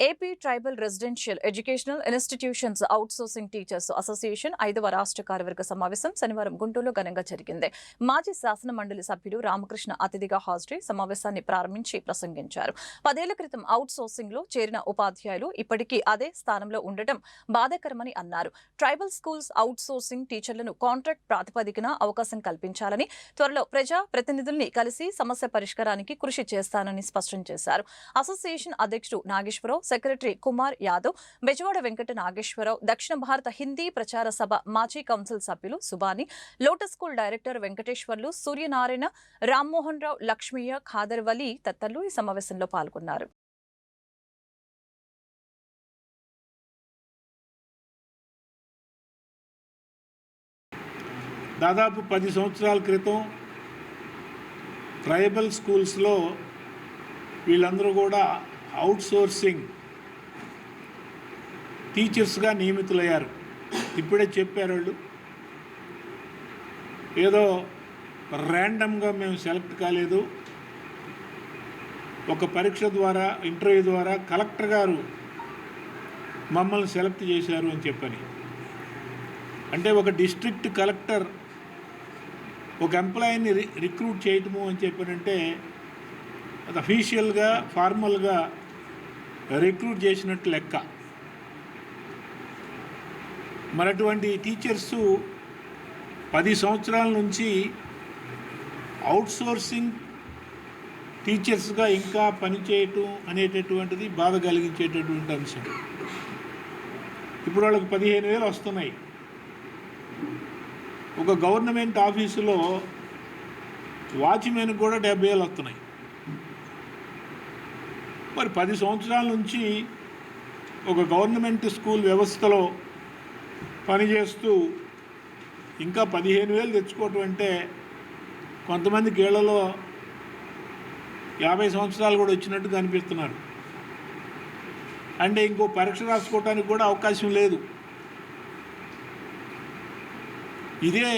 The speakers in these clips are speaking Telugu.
AP tribal residential educational institutions outsourcing teachers association ఐదవ రాష్ట్ర కార్యవర్గ సమావేశం శనివారం గుంటూరులో ఘనంగా జరిగింది. మాజీ శాసన మండలి సభ్యుడు రామకృష్ణ అతిథిగా హాజరై సమావేశాన్ని ప్రారంభించి ప్రసంగించారు. పదేళ్ళ క్రితం అవుట్సోర్సింగ్లో చేరిన ఉపాధ్యాయులు ఇప్పటికీ అదే స్థానంలో ఉండటం బాధాకరమని అన్నారు. ట్రైబల్ స్కూల్స్ అవుట్సోర్సింగ్ టీచర్లను కాంట్రాక్ట్ ప్రాతిపదికన అవకాశం కల్పించాలని త్వరలో ప్రజా ప్రతినిధుల్ని కలిసి సమస్య పరిష్కారానికి కృషి చేస్తానని స్పష్టం చేశారు. అసోసియేషన్ అధ్యక్షుడు నాగేశ్వరరావు సెక్రటరీ కుమార్ యాదవ్ బెజవాడ వెంకట నాగేశ్వరరావు దక్షిణ భారత హిందీ ప్రచార సభ మాజీ కౌన్సిల్ సభ్యులు Subani Lotus school director Venkateswarlu Suryanarayana Rammohan Rao Lakshmaiah Khader తత్తలు ఈ సమావేశంలో పాల్గొన్నారు. దాదాపు పది సంవత్సరాల క్రితం ట్రైబల్ స్కూల్స్లో వీళ్ళందరూ కూడా అవుట్సోర్సింగ్. టీచర్స్గా నియమితులయ్యారు. ఇప్పుడే చెప్పారు వాళ్ళు ఏదో ర్యాండమ్గా మేము సెలెక్ట్ కాలేదు. ఒక పరీక్ష ద్వారా ఇంటర్వ్యూ ద్వారా కలెక్టర్ గారు మమ్మల్ని సెలెక్ట్ చేశారు అని చెప్పని. అంటే ఒక డిస్ట్రిక్ట్ కలెక్టర్ ఒక ఎంప్లాయీని రి రిక్రూట్ చేయటము అని చెప్పానంటే అది అఫీషియల్గా ఫార్మల్గా రిక్రూట్ చేసినట్టు లెక్క. మరి అటువంటి టీచర్స్ పది సంవత్సరాల నుంచి అవుట్సోర్సింగ్ టీచర్స్గా ఇంకా పనిచేయటం అనేటటువంటిది బాధ కలిగించేటటువంటి అంశం. ఇప్పుడు వాళ్ళకి పదిహేను వేలు వస్తున్నాయి. ఒక గవర్నమెంట్ ఆఫీసులో వాచ్మెన్ కూడా డెబ్బై వేలు వస్తున్నాయి. మరి పది సంవత్సరాల నుంచి ఒక గవర్నమెంట్ స్కూల్ వ్యవస్థలో పనిచేస్తూ ఇంకా పదిహేను వేలు తెచ్చుకోవటం అంటే కొంతమంది కీళ్ళలో యాభై సంవత్సరాలు కూడా వచ్చినట్టు కనిపిస్తున్నారు. అంటే ఇంకో పరీక్ష రాసుకోవడానికి కూడా అవకాశం లేదు. ఇదే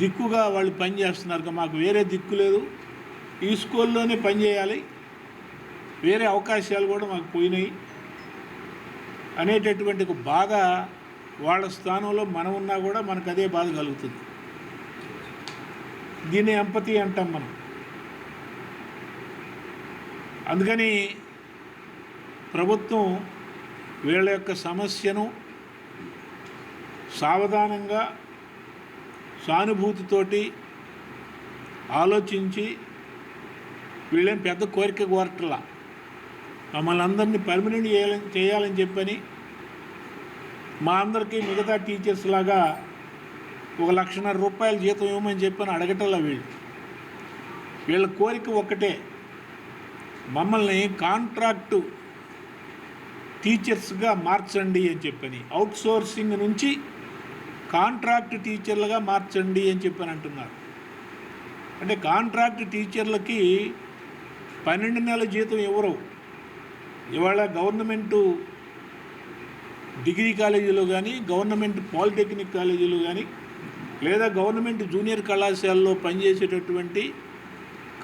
దిక్కుగా వాళ్ళు పని చేస్తున్నారు కదా, మాకు వేరే దిక్కు లేదు. ఈ స్కూల్లోనే పని చేయాలి. వేరే అవకాశాలు కూడా మాకు పోయినాయి. అనేటటువంటి ఒక బాధ వాళ్ళ స్థానంలో మనం ఉన్నా కూడా మనకు అదే బాధ కలుగుతుంది. దీన్ని ఎంపతి అంటాం మనం. అందుకని ప్రభుత్వం వీళ్ళ యొక్క సమస్యను సావధానంగా సానుభూతితోటి ఆలోచించి వీళ్ళేం పెద్ద కోరిక కోరట్లా. మమ్మల్ని అందరినీ పర్మనెంట్ చేయాలని చేయాలని చెప్పని మా అందరికీ మిగతా టీచర్స్ లాగా ఒక లక్షన్నర రూపాయలు జీతం ఇవ్వమని చెప్పని అడగటంలా వీళ్ళు. వీళ్ళ కోరిక ఒక్కటే మమ్మల్ని కాంట్రాక్టు టీచర్స్గా మార్చండి అని చెప్పని అవుట్సోర్సింగ్ నుంచి కాంట్రాక్ట్ టీచర్లుగా మార్చండి అని చెప్పని అంటున్నారు. అంటే కాంట్రాక్ట్ టీచర్లకి పన్నెండు నెలల జీతం ఇవ్వరు ఇవాళ గవర్నమెంటు డిగ్రీ కాలేజీలో కానీ గవర్నమెంట్ పాలిటెక్నిక్ కాలేజీలో కానీ లేదా గవర్నమెంట్ జూనియర్ కళాశాలలో పనిచేసేటటువంటి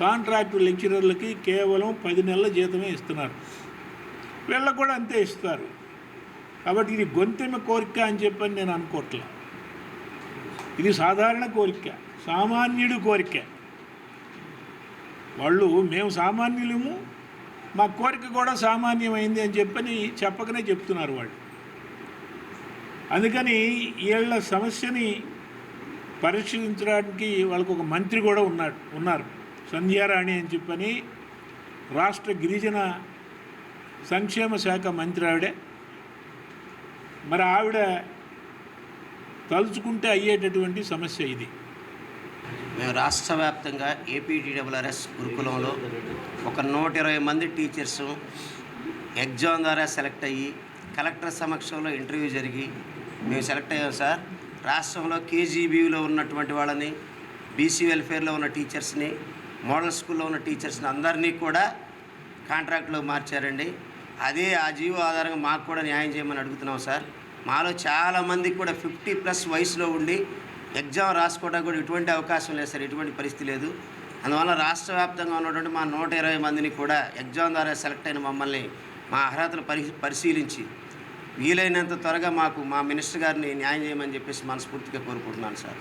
కాంట్రాక్టు లెక్చరర్లకి కేవలం పది నెలల జీతమే ఇస్తున్నారు. వీళ్ళకు కూడా అంతే ఇస్తారు. కాబట్టి ఇది గొంతెమ కోరిక అని చెప్పని నేను అనుకోవట్లా ఇది సాధారణ కోరిక సామాన్యుడు కోరిక. వాళ్ళు మేము సామాన్యులము మా కోరిక కూడా సామాన్యమైంది అని చెప్పని చెప్పకనే చెప్తున్నారు వాళ్ళు. అందుకని వీళ్ళ సమస్యని పరిశీలించడానికి వాళ్ళకు ఒక మంత్రి కూడా ఉన్నాడు ఉన్నారు. సంధ్యారాణి అని చెప్పని రాష్ట్ర గిరిజన సంక్షేమ శాఖ మంత్రి ఆవిడే. మరి ఆవిడ తలుచుకుంటే అయ్యేటటువంటి సమస్య ఇది. మేము రాష్ట్ర వ్యాప్తంగా ఏపీటీడబ్ల్యూఆర్ఎస్ గురుకులంలో ఒక నూట ఇరవై మంది టీచర్స్ ఎగ్జామ్ ద్వారా సెలెక్ట్ అయ్యి కలెక్టర్ సమక్షంలో ఇంటర్వ్యూ జరిగి మేము సెలెక్ట్ అయ్యాం సార్. రాష్ట్రంలో కేజీబీలో ఉన్నటువంటి వాళ్ళని బీసీ వెల్ఫేర్లో ఉన్న టీచర్స్ని మోడల్ స్కూల్లో ఉన్న టీచర్స్ని అందరినీ కూడా కాంట్రాక్ట్లో మార్చారండి. అదే ఆ జీవో ఆధారంగా మాకు కూడా న్యాయం చేయమని అడుగుతున్నాం సార్. మాలో చాలామందికి కూడా ఫిఫ్టీ ప్లస్ వయసులో ఉండి ఎగ్జామ్ రాసుకోవడానికి కూడా ఎటువంటి అవకాశం లేదు సార్ ఎటువంటి పరిస్థితి లేదు. అందువల్ల రాష్ట్ర వ్యాప్తంగా ఉన్నటువంటి మా నూట ఇరవై మందిని కూడా ఎగ్జామ్ ద్వారా సెలెక్ట్ అయిన మమ్మల్ని మా అర్హతలు పరి పరిశీలించి వీలైనంత త్వరగా మాకు మా మినిస్టర్ గారిని న్యాయం చేయమని చెప్పేసి మనస్ఫూర్తిగా కోరుకుంటున్నాను సార్.